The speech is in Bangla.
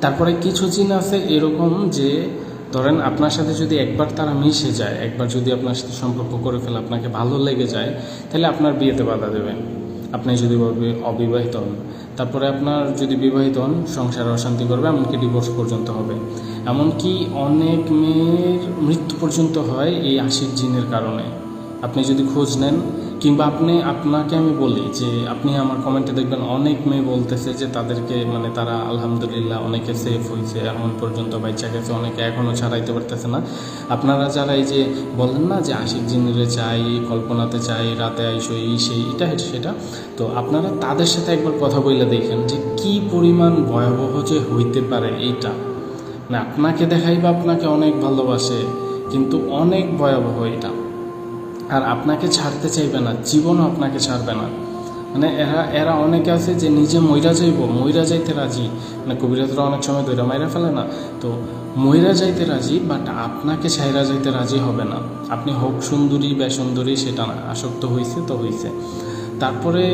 তারপরে কিছু জিন আছে এরকম যে, ধরেন আপনার সাথে যদি একবার তারা মিশে যায়, একবার যদি আপনার সাথে সম্পর্ক করে ফেলে, আপনাকে ভালো লেগে যায়, তাহলে আপনার বিয়েতে বাধা দেবেন। আপনি যদি অবি- অবিবাহিত হন, তারপরে আপনার যদি বিবাহিত হন, সংসারে অশান্তি করবে, এমনকি ডিভোর্স পর্যন্ত হবে। এমনকি অনেক মেয়ের মৃত্যু পর্যন্ত হয় এই আশির জিনের কারণে। আপনি যদি খোঁজ নেন, কিংবা আপনি, আপনাকে আমি বলি যে, আপনি আমার কমেন্টে দেখবেন অনেক মেয়ে বলতেছে যে, তাদেরকে মানে তারা আলহামদুলিল্লাহ অনেকে সেফ হয়েছে এখন পর্যন্ত বাচ্চা গেছে, অনেকে এখনও ছাড়াইতে পারতেছে না। আপনারা যারা এই যে বলেন না যে আশিক জিনিরে চাই, কল্পনাতে চাই, রাতে আইসো, এই সেই, এটা সেটা, তো আপনারা তাদের সাথে একবার কথা বলে দেখেন যে, কি পরিমাণ ভয়াবহ যে হইতে পারে এইটা। না আপনাকে দেখাই বা আপনাকে অনেক ভালোবাসে, কিন্তু অনেক ভয়াবহ এটা। আর আপনাকে ছাড়তে চাইবে না, জীবনও আপনাকে ছাড়বে না। মানে এরা এরা অনেকে আছে যে নিজে ময়রা যাইব ময়রা যাইতে রাজি। মানে কবিরাজরা অনেক সময় দৈরা মাইরা ফেলে না। তো ময়রা যাইতে রাজি বাট আপনাকে ছাইরা যাইতে রাজি হবে না। আপনি হোক সুন্দরী বা সুন্দরী সেটা না, আসক্ত হয়েছে তো হয়েছে তারপরে